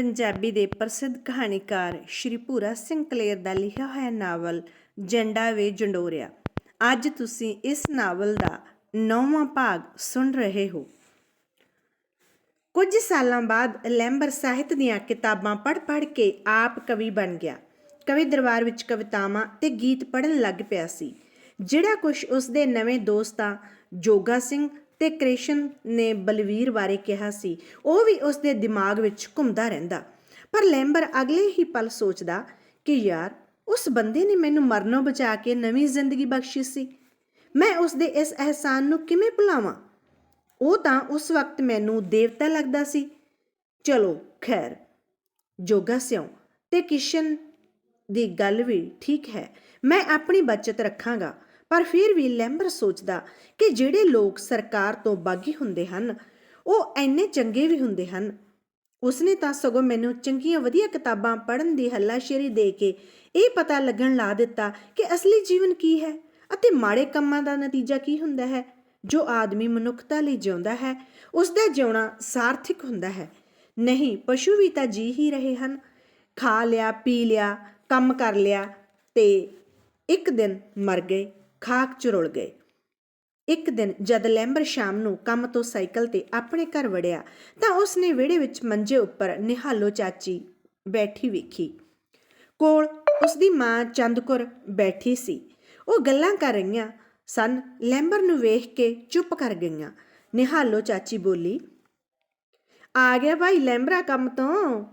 ਪੰਜਾਬੀ ਦੇ ਪ੍ਰਸਿੱਧ ਕਹਾਣੀਕਾਰ ਸ਼੍ਰੀ ਭੂਰਾ ਸਿੰਘ ਕਲੇਰ ਦਾ ਲਿਖਿਆ ਹੋਇਆ ਨਾਵਲ ਜੰਡਾ ਵੇ ਜੰਡੋਰਿਆ। ਅੱਜ ਤੁਸੀਂ ਇਸ ਨਾਵਲ ਦਾ ਨੌਵਾਂ ਭਾਗ ਸੁਣ ਰਹੇ ਹੋ। ਕੁਝ ਸਾਲਾਂ ਬਾਅਦ ਲੈਂਬਰ ਸਾਹਿਤ ਦੀਆਂ ਕਿਤਾਬਾਂ ਪੜ੍ਹ-ਪੜ੍ਹ ਕੇ ਆਪ ਕਵੀ ਬਣ ਗਿਆ। ਕਵੀ ਦਰਬਾਰ ਵਿੱਚ ਕਵਿਤਾਵਾਂ ਤੇ ਗੀਤ ਪੜ੍ਹਨ ਲੱਗ ਪਿਆ ਸੀ। ਜਿਹੜਾ ਕੁਝ ਉਸਦੇ ਨਵੇਂ ਦੋਸਤਾਂ ਜੋਗਾ ਸਿੰਘ ਤੇ ਕ੍ਰਿਸ਼ਨ ਨੇ ਬਲਵੀਰ ਬਾਰੇ ਕਿਹਾ ਸੀ। ਉਹ ਵੀ ਉਸਦੇ ਦਿਮਾਗ ਵਿੱਚ ਘੁੰਮਦਾ ਰਹਿੰਦਾ। ਪਰ ਲੈਂਬਰ ਅਗਲੇ ਹੀ ਪਲ ਸੋਚਦਾ ਕਿ ਯਾਰ, ਉਸ ਬੰਦੇ ਨੇ ਮੈਨੂੰ ਮਰਨੋਂ ਬਚਾ ਕੇ ਨਵੀਂ ਜ਼ਿੰਦਗੀ ਬਖਸ਼ੀ ਸੀ। ਮੈਂ ਉਸਦੇ ਇਸ ਅਹਿਸਾਨ ਨੂੰ ਕਿਵੇਂ ਭੁਲਾਵਾਂ? ਉਹ ਤਾਂ ਉਸ ਵਕਤ ਮੈਨੂੰ ਦੇਵਤਾ ਲੱਗਦਾ ਸੀ। ਚਲੋ, ਖੈਰ, ਜੋਗਾ ਸਿਉ, ਤੇ ਕਿਸ਼ਨ ਦੀ ਗੱਲ ਵੀ ਠੀਕ ਹੈ। ਮੈਂ ਆਪਣੀ ਬਚਤ ਰੱਖਾਂਗਾ। ਪਰ ਫਿਰ ਵੀ ਲੈਂਬਰ ਸੋਚਦਾ ਕਿ ਜਿਹੜੇ ਲੋਕ ਸਰਕਾਰ ਤੋਂ ਬਾਗੀ ਹੁੰਦੇ ਹਨ, ਉਹ ਐਨੇ ਚੰਗੇ ਵੀ ਹੁੰਦੇ ਹਨ। ਉਸਨੇ ਤਾਂ ਸਗੋਂ ਮੈਨੂੰ ਚੰਗੀਆਂ ਵਧੀਆ ਕਿਤਾਬਾਂ ਪੜ੍ਹਨ ਦੀ ਹੱਲਾਸ਼ੇਰੀ ਦੇ ਕੇ ਇਹ ਪਤਾ ਲੱਗਣ ਲਾ ਦਿੱਤਾ ਕਿ ਅਸਲੀ ਜੀਵਨ ਕੀ ਹੈ ਅਤੇ ਮਾੜੇ ਕੰਮਾਂ ਦਾ ਨਤੀਜਾ ਕੀ ਹੁੰਦਾ ਹੈ। ਜੋ ਆਦਮੀ ਮਨੁੱਖਤਾ ਲਈ ਜਿਉਂਦਾ ਹੈ ਉਸ ਦਾ ਜਿਉਣਾ ਸਾਰਥਿਕ ਹੁੰਦਾ ਹੈ। ਨਹੀਂ, ਪਸ਼ੂ ਵੀ ਤਾਂ ਜੀ ਹੀ ਰਹੇ ਹਨ। ਖਾ ਲਿਆ, ਪੀ ਲਿਆ, ਕੰਮ ਕਰ ਲਿਆ ਤੇ ਇੱਕ ਦਿਨ ਮਰ ਗਏ। ਖਾਕ ਚ ਰੁਲ ਗਏ। ਇੱਕ ਦਿਨ ਜਦ ਲੈਂਬਰ ਸ਼ਾਮ ਨੂੰ ਕੰਮ ਤੋਂ ਸਾਈਕਲ ਤੇ ਆਪਣੇ ਘਰ ਵੜਿਆ, ਤਾਂ ਉਸਨੇ ਵਿਹੜੇ ਵਿੱਚ ਮੰਜੇ ਉੱਪਰ ਨਿਹਾਲੋ ਚਾਚੀ ਬੈਠੀ ਵੇਖੀ। ਕੋਲ ਉਸਦੀ ਮਾਂ ਚੰਦਕੁਰ ਬੈਠੀ ਸੀ। ਉਹ ਗੱਲਾਂ ਕਰ ਰਹੀਆਂ ਸਨ, ਲੈਂਬਰ ਨੂੰ ਵੇਖ ਕੇ ਚੁੱਪ ਕਰ ਗਈਆਂ। ਨਿਹਾਲੋ ਚਾਚੀ ਬੋਲੀ, ਆ ਗਿਆ ਭਾਈ ਲੈਂਬਰਾ ਕੰਮ ਤੋਂ?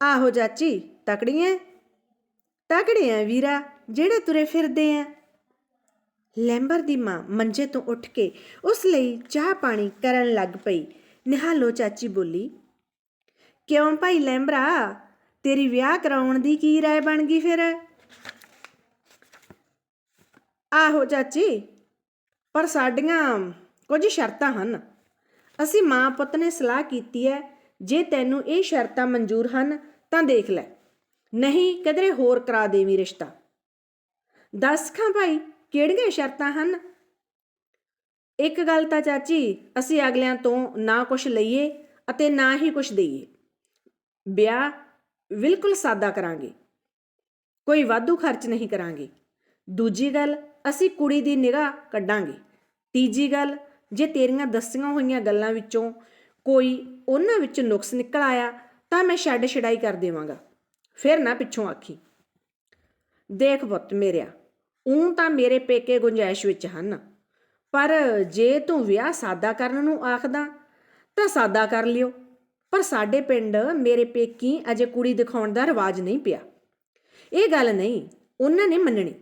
ਆਹੋ ਚਾਚੀ, ਤਕੜੀਆਂ ਤਕੜੇ ਆ ਵੀਰਾ, ਜਿਹੜੇ ਤੁਰੇ ਫਿਰਦੇ ਆ। ਲੈਂਬਰ ਦੀ ਮਾਂ ਮੰਜੇ ਤੋਂ ਉੱਠ ਕੇ ਉਸ ਲਈ ਚਾਹ ਪਾਣੀ ਕਰਨ ਲੱਗ ਪਈ। ਨਿਹਾਲੋ ਚਾਚੀ ਬੋਲੀ, ਕਿਉਂ ਭਾਈ ਲੈਂਬਰਾ? ਤੇਰੀ ਵਿਆਹ ਕਰਾਉਣ ਦੀ ਕੀ ਰਾਏ ਬਣ ਗਈ ਫਿਰ? ਆਹੋ ਚਾਚੀ, ਪਰ ਸਾਡੀਆਂ ਕੁਝ ਸ਼ਰਤਾਂ ਹਨ। ਅਸੀਂ ਮਾਂ ਪੁੱਤ ਨੇ ਸਲਾਹ ਕੀਤੀ ਹੈ ਜੇ ਤੈਨੂੰ ਇਹ ਸ਼ਰਤਾਂ ਮਨਜ਼ੂਰ ਹਨ ਤਾਂ ਦੇਖ ਲੈ। ਨਹੀਂ, ਕਿਧਰੇ ਹੋਰ ਕਰਾ ਦੇਵੀਂ ਰਿਸ਼ਤਾ। ਦੱਸ ਖਾਂ ਭਾਈ ਕਿਹੜੀਆਂ ਸ਼ਰਤਾਂ ਹਨ? ਇੱਕ ਗੱਲ ਤਾਂ ਚਾਚੀ, ਅਸੀਂ ਅਗਲਿਆਂ ਤੋਂ ਨਾ ਕੁਝ ਲਈਏ ਅਤੇ ਨਾ ਹੀ ਕੁਝ ਦਈਏ। ਵਿਆਹ ਬਿਲਕੁਲ ਸਾਦਾ ਕਰਾਂਗੇ। ਕੋਈ ਵਾਧੂ ਖਰਚ ਨਹੀਂ ਕਰਾਂਗੇ। ਦੂਜੀ ਗੱਲ, ਅਸੀਂ ਕੁੜੀ ਦੀ ਨਿਗਾਹ ਕੱਢਾਂਗੇ। ਤੀਜੀ ਗੱਲ, ਜੇ ਤੇਰੀਆਂ ਦੱਸੀਆਂ ਹੋਈਆਂ ਗੱਲਾਂ ਵਿੱਚੋਂ ਕੋਈ ਉਹਨਾਂ ਵਿੱਚ ਨੁਕਸ ਨਿਕਲ ਆਇਆ, ਤਾਂ ਮੈਂ ਛੱਡ ਛਡਾਈ ਕਰ ਦੇਵਾਂਗਾ। ਫਿਰ ਨਾ ਪਿੱਛੋਂ ਆਖੀ। ਦੇਖ ਪੁੱਤ ਮੇਰਿਆ ਉਂ ਤਾਂ ਮੇਰੇ ਪੇਕੇ ਗੁੰਜਾਇਸ਼ ਵਿੱਚ ਹਨ। ਪਰ ਜੇ ਤੂੰ ਵਿਆਹ ਸਾਦਾ ਕਰਨ ਨੂੰ ਆਖਦਾ ਤਾਂ ਸਾਦਾ ਕਰ ਲਿਓ। ਪਰ ਸਾਡੇ ਪਿੰਡ ਮੇਰੇ ਪੇਕੀ ਅਜੇ ਕੁੜੀ ਦਿਖਾਉਣ ਦਾ ਰਿਵਾਜ ਨਹੀਂ ਪਿਆ। ਇਹ ਗੱਲ ਨਹੀਂ, ਉਹਨਾਂ ਨੇ ਮੰਨਣੀ।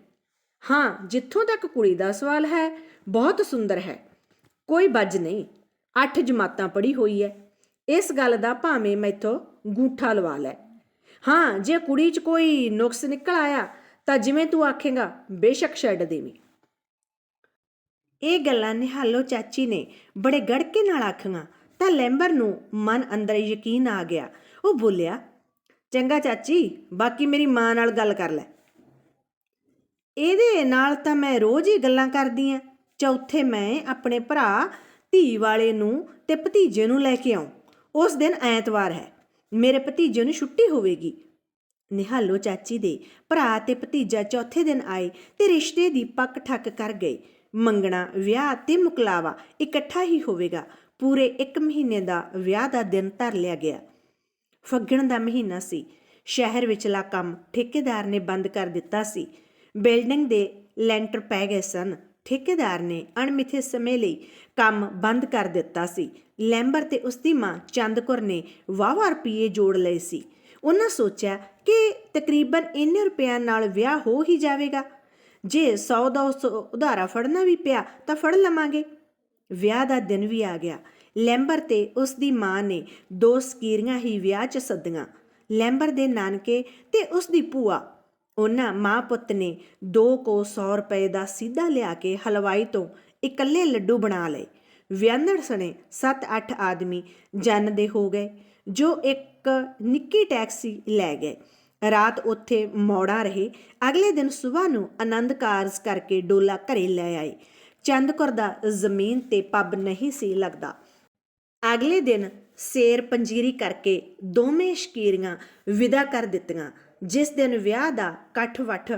ਹਾਂ, ਜਿੱਥੋਂ ਤੱਕ ਕੁੜੀ ਦਾ ਸਵਾਲ ਹੈ, ਬਹੁਤ ਸੁੰਦਰ ਹੈ। ਕੋਈ ਬੱਜ ਨਹੀਂ, ਅੱਠ ਜਮਾਤਾਂ ਪੜ੍ਹੀ ਹੋਈ ਹੈ। ਇਸ ਗੱਲ ਦਾ ਭਾਵੇਂ ਮੈਥੋਂ ਗੂਠਾ ਲਵਾ ਲੈ। ਹਾਂ, ਜੇ ਕੁੜੀ 'ਚ ਕੋਈ ਨੁਕਸ ਨਿਕਲ ਆਇਆ ਤਾਂ ਜਿਵੇਂ ਤੂੰ ਆਖੇਗਾ, ਬੇਸ਼ੱਕ ਛੱਡ ਦੇਵੀਂ। ਇਹ ਗੱਲਾਂ ਨਿਹਾਲੋ ਚਾਚੀ ਨੇ, ਬੜੇ ਗੜਕੇ ਨਾਲ ਆਖੀਆਂ, ਤਾਂ ਲੈਂਬਰ ਨੂੰ ਮਨ ਅੰਦਰ ਯਕੀਨ ਆ ਗਿਆ। ਉਹ ਬੋਲਿਆ, ਚੰਗਾ ਚਾਚੀ, ਬਾਕੀ ਮੇਰੀ ਮਾਂ ਨਾਲ ਗੱਲ ਕਰ ਲੈ। ਇਹਦੇ ਨਾਲ ਤਾਂ ਮੈਂ ਰੋਜ਼ ਹੀ ਗੱਲਾਂ ਕਰਦੀ ਆ। ਚੌਥੇ ਮੈਂ ਆਪਣੇ ਭਰਾ, ਧੀ ਵਾਲੇ ਨੂੰ ਤੇ ਭਤੀਜੇ ਨੂੰ ਲੈ ਕੇ ਆਉਂ। ਉਸ ਦਿਨ ਐਤਵਾਰ ਹੈ। ਮੇਰੇ ਭਤੀਜੇ ਨੂੰ ਛੁੱਟੀ ਹੋਵੇਗੀ। ਨਿਹਾਲੋ ਚਾਚੀ ਦੇ। ਭਰਾ ਤੇ ਭਤੀਜਾ ਚੌਥੇ ਦਿਨ ਆਏ ਤੇ ਰਿਸ਼ਤੇ ਦੀ ਪੱਕ ਠੱਕ ਕਰ ਗਏ। ਮੰਗਣਾ, ਵਿਆਹ ਤੇ ਮੁਕਲਾਵਾ ਇਕੱਠਾ ਹੀ ਹੋਵੇਗਾ। ਪੂਰੇ 1 ਮਹੀਨੇ ਦਾ ਵਿਆਹ ਦਾ ਦਿਨ ਧਰ ਲਿਆ ਗਿਆ। ਫੱਗਣ ਦਾ ਮਹੀਨਾ ਸੀ। ਸ਼ਹਿਰ ਵਿਚਲਾ ਕੰਮ ਠੇਕੇਦਾਰ ਨੇ ਬੰਦ ਕਰ ਦਿੱਤਾ ਸੀ। ਬਿਲਡਿੰਗ ਦੇ ਲੈਂਟਰ ਪੈ ਗਏ ਸਨ। ਠੇਕੇਦਾਰ ਨੇ ਅਣਮਿੱਥੇ ਸਮੇਂ ਲਈ ਕੰਮ ਬੰਦ ਕਰ ਦਿੱਤਾ ਸੀ। ਲੈਂਬਰ ਤੇ ਉਸਦੀ ਮਾਂ ਚੰਦਕੁਰ ਨੇ ਵਾਵਾ ਰੁਪਏ ਜੋੜ ਲਏ ਸੀ। ਉਹਨਾਂ ਸੋਚਿਆ ਕਿ ਤਕਰੀਬਨ ਇੰਨੇ ਰੁਪਿਆਂ ਨਾਲ ਵਿਆਹ ਹੋ ਹੀ ਜਾਵੇਗਾ। ਜੇ 100 ਦਾ ਉਧਾਰਾ ਫੜਨਾ ਵੀ ਪਿਆ ਤਾਂ ਫੜ ਲਵਾਂਗੇ। ਵਿਆਹ ਦਾ ਦਿਨ ਵੀ ਆ ਗਿਆ। ਲੈਂਬਰ ਤੇ ਉਸ ਦੀ ਮਾਂ ਨੇ ਦੋ ਸਕੀਰੀਆਂ ਹੀ ਵਿਆਹ 'ਚ ਸੱਦੀਆਂ। ਲੈਂਬਰ ਦੇ ਨਾਨਕੇ ਤੇ ਉਸ ਦੀ ਭੂਆ। ਉਹਨਾਂ ਮਾਂ ਪੁੱਤ ਨੇ ਦੋ ਕੋ 100 ਰੁਪਏ ਦਾ ਸਿੱਧਾ ਲਿਆ ਕੇ ਹਲਵਾਈ ਤੋਂ ਇਕੱਲੇ ਲੱਡੂ ਬਣਾ ਲਏ। ਵਿਆਹਣ ਸਣੇ 7-8 ਆਦਮੀ ਜਨ ਦੇ ਹੋ ਗਏ, ਜੋ ਇੱਕ ਨਿੱਕੀ ਟੈਕਸੀ ਲੈ ਗਏ। ਰਾਤ ਉੱਥੇ ਮੌੜਾ ਰਹੇ। ਅਗਲੇ ਦਿਨ ਸਵੇਰ ਨੂੰ ਆਨੰਦ ਕਾਰਜ ਕਰਕੇ ਡੋਲਾ ਘਰੇ ਲੈ ਆਏ। ਚੰਦਕੁਰ ਦਾ ਜ਼ਮੀਨ ਤੇ ਪੱਬ ਨਹੀਂ ਸੀ ਲੱਗਦਾ। ਅਗਲੇ ਦਿਨ ਸੇਰ ਪੰਜੀਰੀ ਕਰਕੇ ਦੋਵੇਂ ਸ਼ਕੀਰੀਆਂ ਵਿਦਾ ਕਰ ਦਿੱਤੀਆਂ। ਜਿਸ ਦਿਨ ਵਿਆਹ ਦਾ ਕੱਠ ਵੱਠ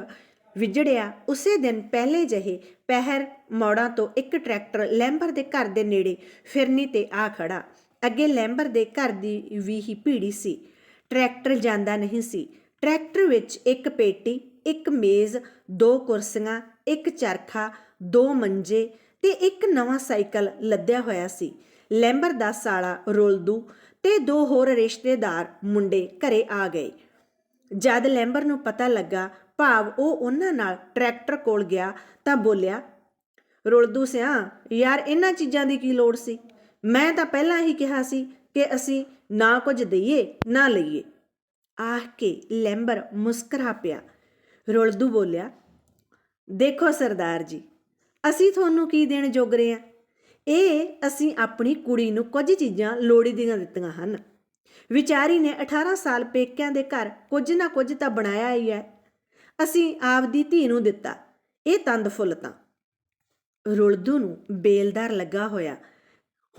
ਵਿਜੜਿਆ ਉਸੇ ਦਿਨ ਪਹਿਲੇ ਜਹੇ ਪਹਿਰ ਮੋੜਾਂ ਤੋਂ ਇੱਕ ਟਰੈਕਟਰ ਲੈਂਬਰ ਦੇ ਘਰ ਦੇ ਨੇੜੇ ਫਿਰਨੀ ਤੇ ਆ ਖੜਾ ਅੱਗੇ ਲੈਂਬਰ ਦੇ ਘਰ ਦੀ ਵੀ ਹੀ ਭੀੜੀ ਸੀ। ਟਰੈਕਟਰ ਜਾਂਦਾ ਨਹੀਂ ਸੀ। ਟਰੈਕਟਰ ਵਿੱਚ ਇੱਕ ਪੇਟੀ, ਇੱਕ ਮੇਜ਼, ਦੋ ਕੁਰਸੀਆਂ, ਇੱਕ ਚਰਖਾ, ਦੋ ਮੰਜੇ ਤੇ ਇੱਕ ਨਵਾਂ ਸਾਈਕਲ ਲੱਦਿਆ ਹੋਇਆ ਸੀ। ਲੈਂਬਰ ਦਾ ਸਾਲਾ ਰੋਲਦੂ ਤੇ ਦੋ ਹੋਰ ਰਿਸ਼ਤੇਦਾਰ ਮੁੰਡੇ ਘਰੇ ਆ ਗਏ। ਜਦ ਲੈਂਬਰ ਨੂੰ ਪਤਾ ਲੱਗਾ ਭਾਵ ਉਹ ਉਹਨਾਂ ਨਾਲ ਟਰੈਕਟਰ ਕੋਲ ਗਿਆ ਤਾਂ ਬੋਲਿਆ, ਰੁਲਦੂ ਸਿਆ, ਯਾਰ ਇਹਨਾਂ ਚੀਜ਼ਾਂ ਦੀ ਕੀ ਲੋੜ ਸੀ? ਮੈਂ ਤਾਂ ਪਹਿਲਾਂ ਹੀ ਕਿਹਾ ਸੀ ਕਿ ਅਸੀਂ ਨਾ ਕੁਝ ਦਈਏ, ਨਾ ਲਈਏ। ਆਹ ਕੇ ਲੈਂਬਰ ਮੁਸਕਰਾ ਪਿਆ। ਰੁਲਦੂ ਬੋਲਿਆ, ਦੇਖੋ ਸਰਦਾਰ ਜੀ, ਅਸੀਂ ਤੁਹਾਨੂੰ ਕੀ ਦੇਣ ਜੋਗ ਰਹੇ ਆ ਇਹ ਅਸੀਂ ਆਪਣੀ ਕੁੜੀ ਨੂੰ ਕੁਝ ਚੀਜ਼ਾਂ ਲੋੜੀ ਦੀਆਂ ਦਿੱਤੀਆਂ ਹਨ। ਵਿਚਾਰੀ ਨੇ 18 ਸਾਲ ਪੇਕਿਆਂ ਦੇ ਘਰ ਕੁਝ ਨਾ ਕੁਝ ਤਾਂ ਬਣਾਇਆ ਹੀ ਹੈ। ਅਸੀਂ ਆਪਦੀ ਧੀ ਨੂੰ ਦਿੱਤਾ, ਇਹ ਤੰਦ ਫੁੱਲ ਤਾਂ। ਰੁਲਦੂ ਨੂੰ ਬੇਲਦਾਰ ਲੱਗਾ ਹੋਇਆ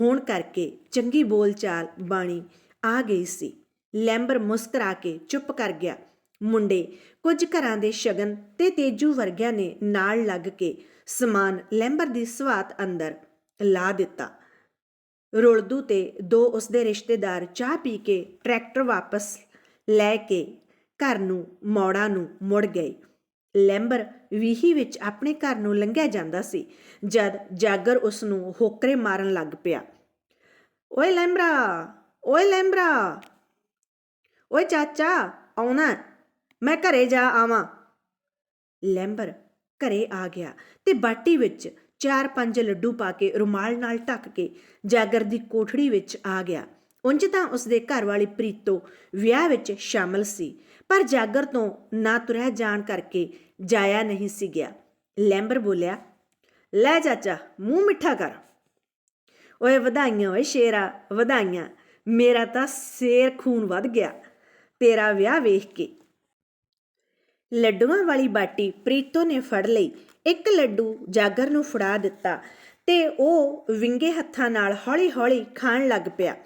ਹੋਣ ਕਰਕੇ ਚੰਗੀ ਬੋਲਚਾਲ ਬਾਣੀ ਆ ਗਈ ਸੀ। ਲੈਂਬਰ ਮੁਸਕਰਾ ਕੇ ਚੁੱਪ ਕਰ ਗਿਆ। ਮੁੰਡੇ ਕੁਝ ਘਰਾਂ ਦੇ ਸ਼ਗਨ ਤੇ ਤੇਜੂ ਵਰਗਿਆਂ ਨੇ ਨਾਲ ਲੱਗ ਕੇ ਸਮਾਨ ਲੈਂਬਰ ਦੀ ਸਵਾਤ ਅੰਦਰ ਲਾ ਦਿੱਤਾ। ਰੁਲਦੂ ਤੇ ਦੋ ਉਸਦੇ ਰਿਸ਼ਤੇਦਾਰ ਚਾਹ ਪੀ ਕੇ ਟਰੈਕਟਰ ਵਾਪਸ ਲੈ ਕੇ ਘਰ ਨੂੰ, ਮੋੜਾ ਨੂੰ ਮੁੜ ਗਏ। ਲੈਂਬਰ ਵੀਹੀ ਵਿੱਚ ਆਪਣੇ ਘਰ ਨੂੰ ਲੰਘਿਆ ਜਾਂਦਾ ਸੀ, ਜਦ ਜਾਗਰ ਉਸ ਨੂੰ ਹੋਕਰੇ ਮਾਰਨ ਲੱਗ ਪਿਆ। ਓਏ ਲੈਂਬਰਾ ਓਏ ਲੈਂਬਰਾ, ਓਏ ਚਾਚਾ, ਆਉਣਾ ਮੈਂ ਘਰੇ ਜਾ ਆਵਾਂ। ਲੈਂਬਰ ਘਰੇ ਆ ਗਿਆ ਤੇ ਬਾਟੀ ਵਿੱਚ ਚਾਰ ਪੰਜ ਲੱਡੂ ਪਾ ਕੇ ਰੁਮਾਲ ਨਾਲ ਢੱਕ ਕੇ ਜਾਗਰ ਦੀ ਕੋਠੜੀ ਵਿੱਚ ਆ ਗਿਆ। ਉਂਝ ਤਾਂ ਉਸਦੇ ਘਰ ਵਾਲੀ ਪ੍ਰੀਤੋ ਵਿਆਹ ਵਿੱਚ ਸ਼ਾਮਲ ਸੀ, ਪਰ ਜਾਗਰ ਤੋਂ ਨਾ ਤੁਰਿਆ ਜਾਣ ਕਰਕੇ ਜਾਇਆ ਨਹੀਂ ਸੀ ਗਿਆ। ਲੈਂਬਰ ਬੋਲਿਆ, ਲੈ ਚਾਚਾ, ਮੂੰਹ ਮਿੱਠਾ ਕਰ। ਓਏ ਵਧਾਈਆਂ, ਓਏ ਸ਼ੇਰਾ, ਵਧਾਈਆਂ, ਮੇਰਾ ਤਾਂ ਸ਼ੇਰ ਖੂਨ ਵੱਧ ਗਿਆ, ਤੇਰਾ ਵਿਆਹ ਵੇਖ ਕੇ। ਲੱਡੂਆਂ ਵਾਲੀ ਬਾਟੀ ਪ੍ਰੀਤੋ ਨੇ ਫੜ ਲਈ, ਇੱਕ ਲੱਡੂ ਜਾਗਰ ਨੂੰ ਫੜਾ ਦਿੱਤਾ ਤੇ ਉਹ ਵਿੰਗੇ ਹੱਥਾਂ ਨਾਲ ਹੌਲੀ-ਹੌਲੀ ਖਾਣ ਲੱਗ ਪਿਆ।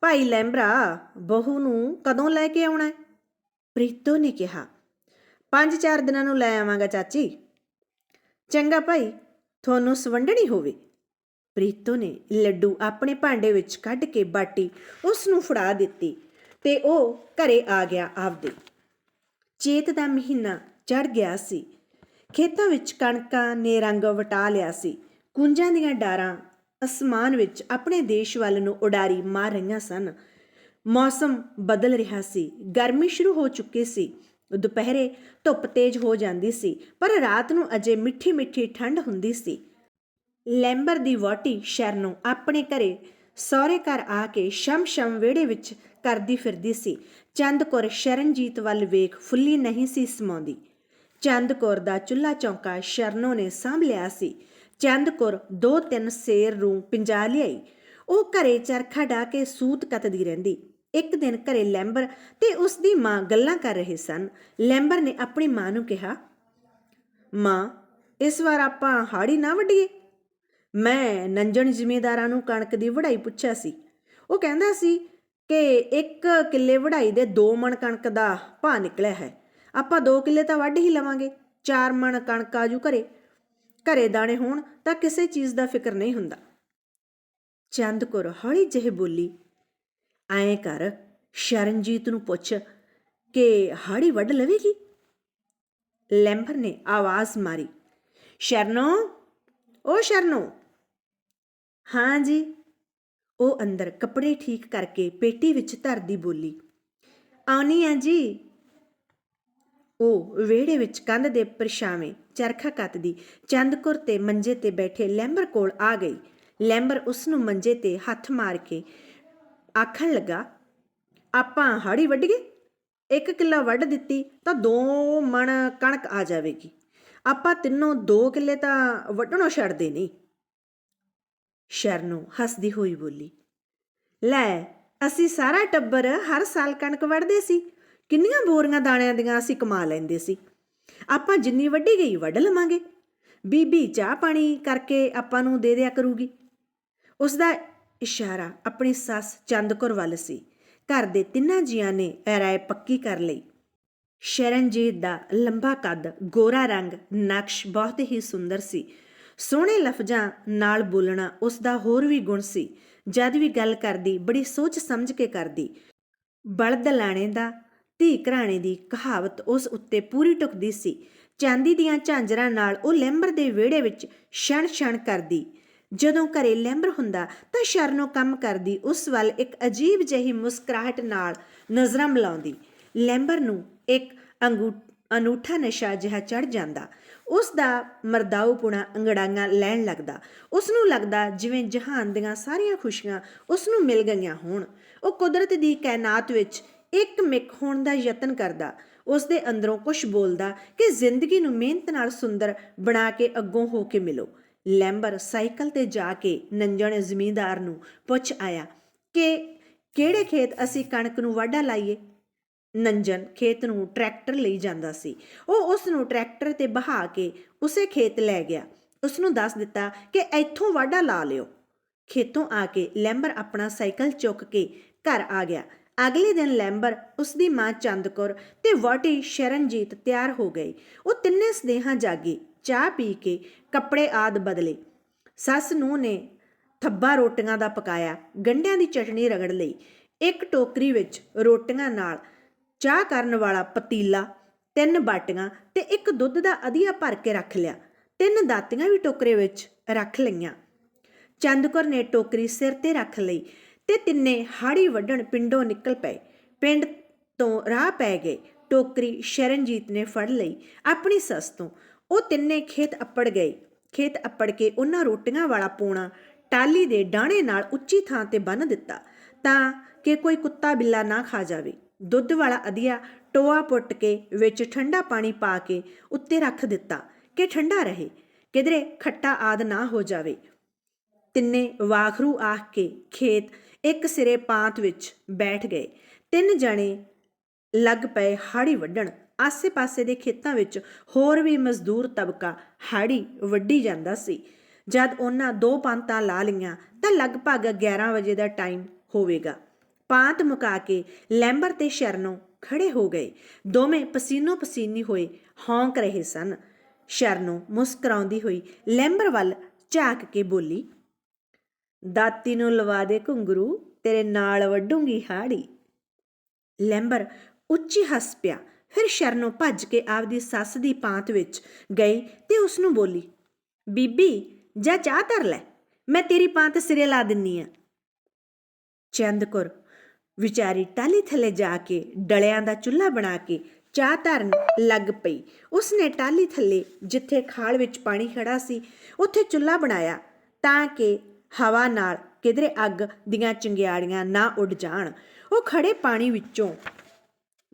ਭਾਈ ਲੈਂਬਰਾ, ਬਹੂ ਨੂੰ ਕਦੋਂ ਲੈ ਕੇ ਆਉਣਾ ਹੈ? ਪ੍ਰੀਤੋ ਨੇ ਕਿਹਾ। ਪੰਜ ਚਾਰ ਦਿਨਾਂ ਨੂੰ ਲੈ ਆਵਾਂਗਾ ਚਾਚੀ। ਚੰਗਾ ਭਾਈ, ਤੁਹਾਨੂੰ ਸਵੰਡਣੀ ਹੋਵੇ। ਪ੍ਰੀਤੋ ਨੇ ਲੱਡੂ ਆਪਣੇ ਭਾਂਡੇ ਵਿੱਚ ਕੱਢ ਕੇ ਬਾਟੀ ਉਸ ਨੂੰ ਫੜਾ ਦਿੱਤੀ ਤੇ ਉਹ ਘਰੇ ਆ ਗਿਆ ਆਪਦੇ। ਚੇਤ ਦਾ ਮਹੀਨਾ ਚੜ ਗਿਆ ਸੀ। ਖੇਤਾਂ ਵਿੱਚ ਕਣਕਾਂ ਨੇ ਰੰਗ ਵਟਾ ਲਿਆ ਸੀ। ਕੁੰਜਾਂ ਦੀਆਂ ਡਾਰਾਂ ਅਸਮਾਨ ਵਿੱਚ ਆਪਣੇ ਦੇਸ਼ ਵੱਲ ਨੂੰ ਉਡਾਰੀ ਮਾਰ ਰਹੀਆਂ ਸਨ। ਮੌਸਮ ਬਦਲ ਰਿਹਾ ਸੀ। ਗਰਮੀ ਸ਼ੁਰੂ ਹੋ ਚੁੱਕੀ ਸੀ। ਦੁਪਹਿਰੇ ਧੁੱਪ ਤੇਜ਼ ਹੋ ਜਾਂਦੀ ਸੀ, ਪਰ ਰਾਤ ਨੂੰ ਅਜੇ ਮਿੱਠੀ ਮਿੱਠੀ ਠੰਡ ਹੁੰਦੀ ਸੀ। ਲੈਂਬਰ ਦੀ ਵੋਟੀ ਸ਼ਰਨੋ ਆਪਣੇ ਘਰੇ ਸਹੁਰੇ ਘਰ ਆ ਕੇ ਸ਼ਮ-ਸ਼ਮ ਵਿਹੜੇ ਵਿੱਚ ਕਰਦੀ ਫਿਰਦੀ ਸੀ। ਚੰਦਕੌਰ ਸ਼ਰਨਜੀਤ ਵੱਲ ਵੇਖ ਫੁੱਲੀ ਨਹੀਂ ਸੀ ਸਮਾਉਂਦੀ। ਚੰਦਕੌਰ ਦਾ ਚੁੱਲ੍ਹਾ ਚੌਂਕਾ ਸ਼ਰਨੋ ਨੇ ਸਾਂਭ ਲਿਆ ਸੀ। ਚੰਦਕੌਰ ਦੋ ਤਿੰਨ ਸੇਰ ਨੂੰ ਪਿੰਜਾ ਲਿਆਈ। ਉਹ ਘਰੇ ਚਰਖਾ ਡਾ ਕੇ ਸੂਤ ਕੱਤਦੀ ਰਹਿੰਦੀ। ਇੱਕ ਦਿਨ ਘਰੇ ਲੈਂਬਰ ਤੇ ਉਸ ਦੀ ਮਾਂ ਗੱਲਾਂ ਕਰ ਰਹੇ ਸਨ। ਲੈਂਬਰ ਨੇ ਆਪਣੀ ਮਾਂ ਨੂੰ ਕਿਹਾ, ਮਾਂ, ਇਸ ਵਾਰ ਆਪਾਂ ਹਾੜੀ ਨਾ ਵੱਢੀਏ? ਮੈਂ ਨੰਜਣ ਜ਼ਿਮੀਂਦਾਰਾਂ ਨੂੰ ਕਣਕ ਦੀ ਵਢਾਈ ਪੁੱਛਿਆ ਸੀ। ਉਹ ਕਹਿੰਦਾ ਸੀ ਕਿ ਇੱਕ ਕਿੱਲੇ ਵਢਾਈ ਦੇ 2 ਮਣ ਕਣਕ ਦਾ ਭਾਅ ਨਿਕਲਿਆ ਹੈ। ਆਪਾਂ 2 ਕਿੱਲੇ ਤਾਂ ਵੱਢ ਹੀ ਲਵਾਂਗੇ। 4 ਮਣ ਕਣਕ ਆਜੂ ਘਰੇ। ਘਰੇ ਦਾਣੇ ਹੋਣ ਤਾਂ ਕਿਸੇ ਚੀਜ਼ ਦਾ ਫਿਕਰ ਨਹੀਂ ਹੁੰਦਾ। ਚੰਦ ਚੰਦਕੌਰ ਹੌਲੀ ਜਿਹੇ ਬੋਲੀ, ਐਂ ਕਰ, ਸ਼ਰਨਜੀਤ ਨੂੰ ਪੁੱਛ ਕਿ ਹਾੜੀ ਵੱਢ ਲਵੇਗੀ? ਲੈਂਬਰ ਨੇ ਆਵਾਜ਼ ਮਾਰੀ, ਸ਼ਰਨੋ, ਓ ਸ਼ਰਨੋ! ਹਾਂ ਜੀ। ਉਹ ਅੰਦਰ ਕੱਪੜੇ ਠੀਕ ਕਰਕੇ ਪੇਟੀ ਵਿੱਚ ਧਰਦੀ ਬੋਲੀ, ਆਉਣੀ ਆ ਜੀ। ਉਹ ਵਿਹੜੇ ਵਿੱਚ ਕੰਧ ਦੇ ਪਰਛਾਵੇਂ ਚਰਖਾ ਕੱਤਦੀ, ਚੰਦਕੁਰ ਤੇ ਮੰਜੇ ਤੇ ਬੈਠੇ ਲੈਂਬਰ ਕੋਲ ਆ ਗਈ। ਲੈਂਬਰ ਉਸ ਨੂੰ ਮੰਜੇ ਤੇ ਹੱਥ ਮਾਰ ਕੇ ਆਖਣ ਲੱਗਾ, ਆਪਾਂ ਹਾੜੀ ਵੱਢ ਗਏ? ਇੱਕ ਕਿੱਲਾ ਵੱਢ ਦਿੱਤੀ ਤਾਂ ਦੋ ਮਣ ਕਣਕ ਆ ਜਾਵੇਗੀ। ਆਪਾਂ ਤਿੰਨੋਂ ਦੋ ਕਿੱਲੇ ਤਾਂ ਵੱਢਣੋਂ ਛੱਡਦੇ ਨਹੀਂ। ਸ਼ਰਨੋ ਹੱਸਦੀ ਹੋਈ ਬੋਲੀ, ਲੈ, ਅਸੀਂ ਸਾਰਾ ਟੱਬਰ ਹਰ ਸਾਲ ਕਣਕ ਵੱਢਦੇ ਸੀ। ਕਿੰਨੀਆਂ ਬੋਰੀਆਂ ਦਾਣਿਆਂ ਦੀਆਂ ਅਸੀਂ ਕਮਾ ਲੈਂਦੇ ਸੀ। ਆਪਾਂ ਜਿੰਨੀ ਵੱਢੀ ਗਈ, ਵੱਢ ਲਵਾਂਗੇ। ਬੀਬੀ ਚਾਹ ਪਾਣੀ ਕਰਕੇ ਆਪਾਂ ਨੂੰ ਦੇ ਦਿਆ ਕਰੂਗੀ। ਉਸ ਦਾ ਇਸ਼ਾਰਾ ਆਪਣੀ ਸੱਸ ਚੰਦਕੌਰ ਵੱਲ ਸੀ। ਘਰ ਦੇ ਤਿੰਨਾਂ ਜੀਆਂ ਨੇ ਰਾਏ ਪੱਕੀ ਕਰ ਲਈ। ਸ਼ਰਨਜੀਤ ਦਾ ਲੰਬਾ ਕੱਦ, ਗੋਰਾ ਰੰਗ, ਨਕਸ਼ ਬਹੁਤ ਹੀ ਸੁੰਦਰ ਸੀ। ਸੋਹਣੇ ਲਫ਼ਜ਼ਾਂ ਨਾਲ ਬੋਲਣਾ ਉਸ ਦਾ ਹੋਰ ਵੀ ਗੁਣ ਸੀ। ਜਦ ਵੀ ਗੱਲ ਕਰਦੀ, ਬੜੀ ਸੋਚ ਸਮਝ ਕੇ ਕਰਦੀ। ਬਲਦ ਲਾਣੇ ਦਾ ਧੀ ਘਰਾਣੇ ਦੀ ਕਹਾਵਤ ਉਸ ਉੱਤੇ ਪੂਰੀ ਟੁਕਦੀ ਸੀ। ਚਾਂਦੀ ਦੀਆਂ ਝਾਂਜਰਾਂ ਨਾਲ ਉਹ ਲੈਂਬਰ ਦੇ ਵਿਹੜੇ ਵਿੱਚ ਛਣ ਛਣ ਕਰਦੀ। ਜਦੋਂ ਘਰੇ ਲੈਂਬਰ ਹੁੰਦਾ ਤਾਂ ਸ਼ਰਨੋਂ ਕੰਮ ਕਰਦੀ, ਉਸ ਵੱਲ ਇੱਕ ਅਜੀਬ ਜਿਹੀ ਮੁਸਕਰਾਹਟ ਨਾਲ ਨਜ਼ਰਾਂ ਮਿਲਾਉਂਦੀ। ਲੈਂਬਰ ਨੂੰ ਇੱਕ ਅੰਗੂ, ਅਨੂਠਾ ਨਸ਼ਾ ਜਿਹਾ ਚੜ ਜਾਂਦਾ। ਉਸ ਦਾ ਮਰਦਾਊਪੁਣਾ ਅੰਗੜਾਈਆਂ ਲੈਣ ਲੱਗਦਾ। ਉਸ ਨੂੰ ਲੱਗਦਾ ਜਿਵੇਂ ਜਹਾਨ ਦੀਆਂ ਸਾਰੀਆਂ ਖੁਸ਼ੀਆਂ ਉਸ ਨੂੰ ਮਿਲ ਗਈਆਂ ਹੋਣ। ਉਹ ਕੁਦਰਤ ਦੀ ਕਾਇਨਾਤ ਵਿੱਚ ਇੱਕ ਮਿਕ ਹੋਣ ਦਾ ਯਤਨ ਕਰਦਾ। ਉਸ ਦੇ ਅੰਦਰੋਂ ਕੁਝ ਬੋਲਦਾ ਕਿ ਜ਼ਿੰਦਗੀ ਨੂੰ ਮਿਹਨਤ ਨਾਲ ਸੁੰਦਰ ਬਣਾ ਕੇ ਅੱਗੋਂ ਹੋ ਕੇ ਮਿਲੋ। ਲੈਂਬਰ ਸਾਈਕਲ ਤੇ ਜਾ ਕੇ ਨੰਜਣ ਜ਼ਮੀਂਦਾਰ ਨੂੰ ਪੁੱਛ ਆਇਆ, ਕਿ ਕਿਹੜੇ ਖੇਤ ਅਸੀਂ ਕਣਕ ਨੂੰ ਵਾਢਾ ਲਾਈਏ? ਨੰਜਨ ਖੇਤ ਨੂੰ ਟਰੈਕਟਰ ਲਈ ਜਾਂਦਾ ਸੀ। ਉਹ ਉਸ ਨੂੰ ਟਰੈਕਟਰ ਤੇ ਬਹਾ ਕੇ ਉਸੇ ਖੇਤ ਲੈ ਗਿਆ। ਉਸ ਨੂੰ ਦੱਸ ਦਿੱਤਾ ਕਿ ਇੱਥੋਂ ਵਾਢਾ ਲਾ ਲਿਓ। ਖੇਤੋਂ ਆ ਕੇ ਲੈਂਬਰ ਆਪਣਾ ਸਾਈਕਲ ਚੁੱਕ ਕੇ ਘਰ ਆ ਗਿਆ। ਅਗਲੇ ਦਿਨ ਲੈਂਬਰ ਉਸ ਦੀ ਮਾਂ ਚੰਦਕੌਰ ਤੇ ਵਹੁਟੀ ਸ਼ਰਨਜੀਤ ਤਿਆਰ ਹੋ ਗਏ। ਉਹ ਤਿੰਨੇ ਸਨੇਹਾਂ ਜਾਗੇ, ਚਾਹ ਪੀ ਕੇ ਕੱਪੜੇ ਆਦ ਬਦਲੇ। ਸੱਸ ਨੂੰ ਨੇ ਥੱਬਾ ਰੋਟੀਆਂ ਦਾ ਪਕਾਇਆ ਗੰਢਿਆਂ ਦੀ ਚਟਣੀ ਰਗੜ ਲਈ। ਇੱਕ ਟੋਕਰੀ ਵਿੱਚ ਰੋਟੀਆਂ ਨਾਲ ਚਾਹ ਕਰਨ ਵਾਲਾ ਪਤੀਲਾ, ਤਿੰਨ ਬਾਟੀਆਂ ਤੇ ਇੱਕ ਦੁੱਧ ਦਾ ਅਧੀਆ ਭਰ ਕੇ ਰੱਖ ਲਿਆ। ਤਿੰਨ ਦਾਤੀਆਂ ਵੀ ਟੋਕਰੇ ਵਿੱਚ ਰੱਖ ਲਈਆਂ। ਚੰਦਕੌਰ ਨੇ ਟੋਕਰੀ ਸਿਰ ਤੇ ਰੱਖ ਲਈ। ਤੇ ਤਿੰਨੇ ਹਾੜੀ ਵੱਢਣ ਪਿੰਡੋਂ ਨਿਕਲ ਪਏ। ਪਿੰਡ ਤੋਂ ਰਾਹ ਪੈ ਗਏ। ਟੋਕਰੀ ਸ਼ਰਨਜੀਤ ਨੇ ਫੜ ਲਈ ਆਪਣੀ ਸੱਸ ਤੋਂ। ਉਹ ਤਿੰਨੇ ਖੇਤ ਅੱਪੜ ਗਏ। ਖੇਤ ਅੱਪੜ ਕੇ ਉਹਨਾਂ ਰੋਟੀਆਂ ਵਾਲਾ ਪੂਣਾ ਟਾਲੀ ਦੇ ਡਾਣੇ ਨਾਲ ਉੱਚੀ ਥਾਂ ਤੇ ਬੰਨ ਦਿੱਤਾ ਤਾਂ ਕਿ ਕੋਈ ਕੁੱਤਾ ਬਿੱਲਾ ਨਾ ਖਾ ਜਾਵੇ। ਦੁੱਧ ਵਾਲਾ ਅਧੀਆ ਟੋਆ ਪੁੱਟ ਕੇ ਵਿੱਚ ਠੰਡਾ ਪਾਣੀ ਪਾ ਕੇ ਉੱਤੇ ਰੱਖ ਦਿੱਤਾ ਕਿ ਠੰਡਾ ਰਹੇ। ਕਿਧਰੇ ਖੱਟਾ ਆਦ ਨਾ ਹੋ ਜਾਵੇ। ਤਿੰਨੇ ਵਾਖਰੂ ਆਖ ਕੇ ਖੇਤ ਇੱਕ ਸਿਰੇ ਪਾਂਤ ਵਿੱਚ ਬੈਠ ਗਏ। ਤਿੰਨ ਜਣੇ ਲੱਗ ਪਏ ਹਾੜੀ ਵੱਢਣ। ਆਸੇ-ਪਾਸੇ ਦੇ ਖੇਤਾਂ ਵਿੱਚ ਹੋਰ ਵੀ ਮਜ਼ਦੂਰ ਤਬਕਾ ਹਾੜੀ ਵੱਢੀ ਜਾਂਦਾ ਸੀ। ਜਦ ਉਹਨਾਂ ਦੋ ਪੰਤਾਂ ਲਾ ਲਈਆਂ ਤਾਂ ਲਗਭਗ 11 ਵਜੇ ਦਾ ਟਾਈਮ ਹੋਵੇਗਾ। ਪਾਂਤ ਮੁਕਾ ਕੇ ਲੈਂਬਰ ਤੇ ਸ਼ਰਨੋ ਖੜੇ ਹੋ ਗਏ। ਦੋਵੇਂ ਪਸੀਨੋ ਪਸੀਨੀ ਹੋਏ ਹੌਂਕ ਰਹੇ ਸਨ। ਸ਼ਰਨੋ ਮੁਸਕਰਾਉਂਦੀ ਹੋਈ ਲੈਂਬਰ ਵੱਲ ਝਾਕ ਕੇ ਬੋਲੀ ਦਾਤੀ ਨੂੰ ਲਵਾ ਦੇ ਘੁੰਗਰੂ, ਤੇਰੇ ਨਾਲ ਵੱਢੂੰਗੀ ਹਾੜੀ। ਲੈਂਬਰ ਉੱਚੀ ਹੱਸ ਪਿਆ। ਫਿਰ ਸ਼ਰਨੋਂ ਭੱਜ ਕੇ ਆਪਦੀ ਸੱਸ ਦੀ ਪਾਂਤ ਵਿੱਚ ਗਈ ਤੇ ਉਸ ਨੂੰ ਬੋਲੀ, ਬੀਬੀ, ਜਾ ਚਾਹ ਧਰ ਲੈ। ਮੈਂ ਤੇਰੀ ਪਾਂਤ ਸਿਰੇ ਲਾ ਦਿੰਨੀ ਆ। ਚੰਦਕੁਰ ਵਿਚਾਰੀ ਟਾਲੀ ਥੱਲੇ ਜਾ ਕੇ ਡਲਿਆਂ ਦਾ ਚੁੱਲ੍ਹਾ ਬਣਾ ਕੇ ਚਾਹ ਧਰਨ ਲੱਗ ਪਈ। ਉਸਨੇ ਟਾਲੀ ਥੱਲੇ ਜਿੱਥੇ ਖਾਲ ਵਿੱਚ ਪਾਣੀ ਖੜਾ ਸੀ, ਉੱਥੇ ਚੁੱਲ੍ਹਾ ਬਣਾਇਆ ਤਾਂ ਕਿ ਹਵਾ ਨਾਲ ਕਿਧਰੇ ਅੱਗ ਦੀਆਂ ਚਿੰਗਿਆੜੀਆਂ ਨਾ ਉੱਡ ਜਾਣ। ਉਹ ਖੜੇ ਪਾਣੀ ਵਿੱਚੋਂ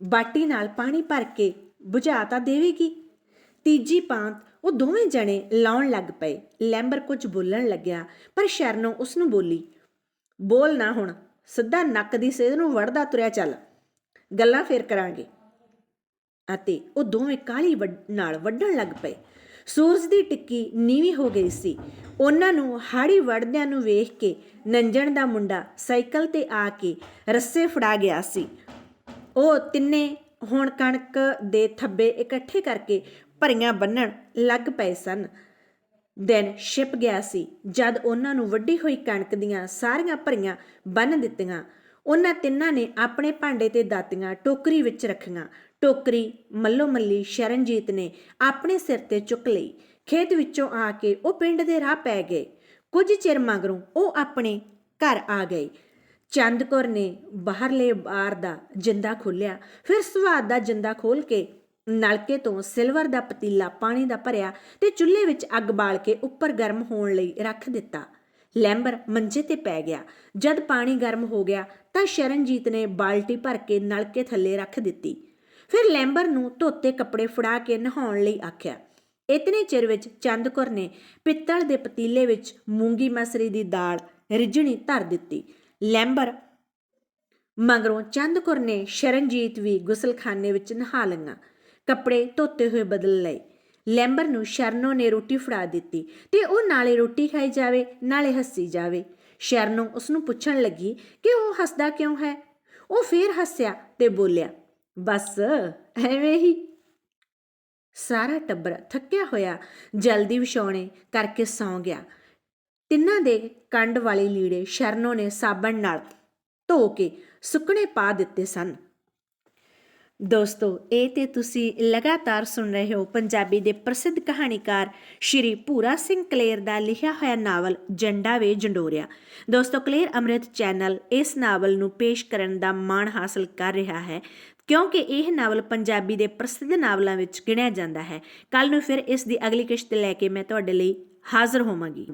ਬਾਟੀ ਨਾਲ ਪਾਣੀ ਭਰ ਕੇ ਬੁਝਾ ਤਾਂ ਦੇਵੇਗੀ। ਤੀਜੀ ਪਾਂਤ ਉਹ ਦੋਵੇਂ ਜਣੇ ਲਾਉਣ ਲੱਗ ਪਏ। ਲੈਂਬਰ ਕੁਝ ਬੋਲਣ ਲੱਗਿਆ, ਪਰ ਸ਼ਰਨੋ ਉਸ ਨੂੰ ਬੋਲੀ, ਬੋਲ ਨਾ ਹੁਣ, ਸਿੱਧਾ ਨੱਕ ਦੀ ਸੇਧ ਨੂੰ ਵੜਦਾ ਤੁਰਿਆ ਚੱਲ, ਗੱਲਾਂ ਫੇਰ ਕਰਾਂਗੇ। ਅਤੇ ਉਹ ਦੋਵੇਂ ਕਾਲੀ ਨਾਲ ਵੱਢਣ ਲੱਗ ਪਏ। ਸੂਰਜ ਦੀ ਟਿੱਕੀ ਨੀਵੀਂ ਹੋ ਗਈ ਸੀ। ਉਹਨਾਂ ਨੂੰ ਹਾੜੀ ਵੜਦਿਆਂ ਨੂੰ ਵੇਖ ਕੇ ਨੰਜਣ ਦਾ ਮੁੰਡਾ ਸਾਈਕਲ ਤੇ ਆ ਕੇ ਰੱਸੇ ਫੜਾ ਗਿਆ ਸੀ। ਉਹ ਤਿੰਨੇ ਹੁਣ ਕਣਕ ਦੇ ਥੱਬੇ ਇਕੱਠੇ ਕਰਕੇ ਭਰੀਆਂ ਬੰਨਣ ਲੱਗ ਪਏ ਸਨ। ਦੈਨ ਛਿਪ ਗਿਆ ਸੀ। ਜਦ ਉਹਨਾਂ ਨੂੰ ਵੱਡੀ ਹੋਈ ਕਣਕ ਦੀਆਂ ਸਾਰੀਆਂ ਭਰੀਆਂ ਬੰਨ ਦਿੱਤੀਆਂ, ਉਹਨਾਂ ਤਿੰਨਾਂ ਨੇ ਆਪਣੇ ਭਾਂਡੇ ਤੇ ਦਾਤੀਆਂ ਟੋਕਰੀ ਵਿੱਚ ਰੱਖੀਆਂ। ਟੋਕਰੀ ਮੱਲੋ ਮੱਲੀ ਸ਼ਰਨਜੀਤ ਨੇ ਆਪਣੇ ਸਿਰ ਤੇ ਚੁੱਕ ਲਈ। ਖੇਤ ਵਿੱਚੋਂ ਆ ਕੇ ਉਹ ਪਿੰਡ ਦੇ ਰਾਹ ਪੈ ਗਏ। ਕੁਝ ਚਿਰ ਮਗਰੋਂ ਉਹ ਆਪਣੇ ਘਰ ਆ ਗਏ। ਚੰਦ ਕੌਰ ਨੇ ਬਾਹਰਲੇ ਬਾਰ ਦਾ ਜਿੰਦਾ ਖੋਲਿਆ ਫਿਰ ਸਵਾਦ ਦਾ ਜਿੰਦਾ ਖੋਲ ਕੇ ਨਲਕੇ ਤੋਂ ਸਿਲਵਰ ਦਾ ਪਤੀਲਾ ਪਾਣੀ ਦਾ ਭਰਿਆ ਤੇ ਚੁੱਲ੍ਹੇ ਵਿੱਚ ਅੱਗ ਬਾਲ ਕੇ ਉੱਪਰ ਗਰਮ ਹੋਣ ਲਈ ਰੱਖ ਦਿੱਤਾ। ਲੈਂਬਰ ਮੰਜੇ ਤੇ ਪੈ ਗਿਆ। ਜਦ ਪਾਣੀ ਗਰਮ ਹੋ ਗਿਆ ਤਾਂ ਸ਼ਰਨਜੀਤ ਨੇ ਬਾਲਟੀ ਭਰ ਕੇ ਨਲਕੇ ਥੱਲੇ ਰੱਖ ਦਿੱਤੀ। ਫਿਰ ਲੈਂਬਰ ਨੂੰ ਧੋਤੇ ਕੱਪੜੇ ਫੜਾ ਕੇ ਨਹਾਉਣ ਲਈ ਆਖਿਆ। ਇਤਨੇ ਚਿਰ ਵਿੱਚ ਚੰਦਕੌਰ ਨੇ ਪਿੱਤਲ ਦੇ ਪਤੀਲੇ ਵਿੱਚ ਮੂੰਗੀ ਮਸਰੀ ਦੀ ਦਾਲ ਰਿਜਣੀ ਧਰ ਦਿੱਤੀ। ਲੈਂਬਰ ਮਗਰੋਂ ਚੰਦਕੌਰ ਨੇ ਸ਼ਰਨਜੀਤ ਵੀ ਗੁਸਲਖਾਨੇ ਵਿੱਚ ਨਹਾ ਲਈਆਂ ਕੱਪੜੇ ਧੋਤੇ ਹੋਏ ਬਦਲ ਲਏ। ਲੈਂਬਰ ਨੂੰ ਸ਼ਰਨੋ ਨੇ ਰੋਟੀ ਫੜਾ ਦਿੱਤੀ ਤੇ ਉਹ ਨਾਲੇ ਰੋਟੀ ਖਾਈ ਜਾਵੇ, ਨਾਲੇ ਹੱਸੀ ਜਾਵੇ। ਸ਼ਰਨੋ ਉਸ ਨੂੰ ਪੁੱਛਣ ਲੱਗੀ ਕਿ ਉਹ ਹੱਸਦਾ ਕਿਉਂ ਹੈ? ਉਹ ਫੇਰ ਹੱਸਿਆ ਤੇ ਬੋਲਿਆ ਬਸ, ਐਵੇਂ ਹੀ। ਸਾਰਾ ਟੱਬਰ ਥੱਕਿਆ ਹੋਇਆ ਜਲਦੀ ਵਿਛਾਉਣੇ ਕਰਕੇ ਸੌਂ ਗਿਆ। ਤਿੰਨਾਂ ਦੇ ਕੰਡ ਵਾਲੇ ਲੀੜੇ ਸ਼ਰਨੋ ਨੇ ਸਾਬਣ ਨਾਲ ਧੋ ਕੇ ਸੁੱਕਣੇ ਪਾ ਦਿੱਤੇ ਸਨ। ਦੋਸਤੋ, ਇਹ ਤੇ ਤੁਸੀਂ ਲਗਾਤਾਰ ਸੁਣ ਰਹੇ ਹੋ ਪੰਜਾਬੀ ਦੇ ਪ੍ਰਸਿੱਧ ਕਹਾਣੀਕਾਰ ਸ਼੍ਰੀ ਭੂਰਾ ਸਿੰਘ ਕਲੇਰ ਦਾ ਲਿਖਿਆ ਹੋਇਆ ਨਾਵਲ ਜੰਡਾ ਵੇ ਜੰਡੋਰਿਆ। ਦੋਸਤੋ, ਕਲੇਰ ਅੰਮ੍ਰਿਤ ਚੈਨਲ ਇਸ ਨਾਵਲ ਨੂੰ ਪੇਸ਼ ਕਰਨ ਦਾ ਮਾਣ ਹਾਸਲ ਕਰ ਰਿਹਾ ਹੈ। ਕਿਉਂਕਿ ਇਹ ਨਾਵਲ ਪੰਜਾਬੀ ਦੇ ਪ੍ਰਸਿੱਧ ਨਾਵਲਾਂ ਵਿੱਚ ਗਿਣਿਆ ਜਾਂਦਾ ਹੈ। ਕੱਲ ਨੂੰ ਫਿਰ ਇਸ ਦੀ ਅਗਲੀ ਕਿਸ਼ਤ ਲੈ ਕੇ ਮੈਂ ਤੁਹਾਡੇ ਲਈ ਹਾਜ਼ਰ ਹੋਵਾਂਗੀ।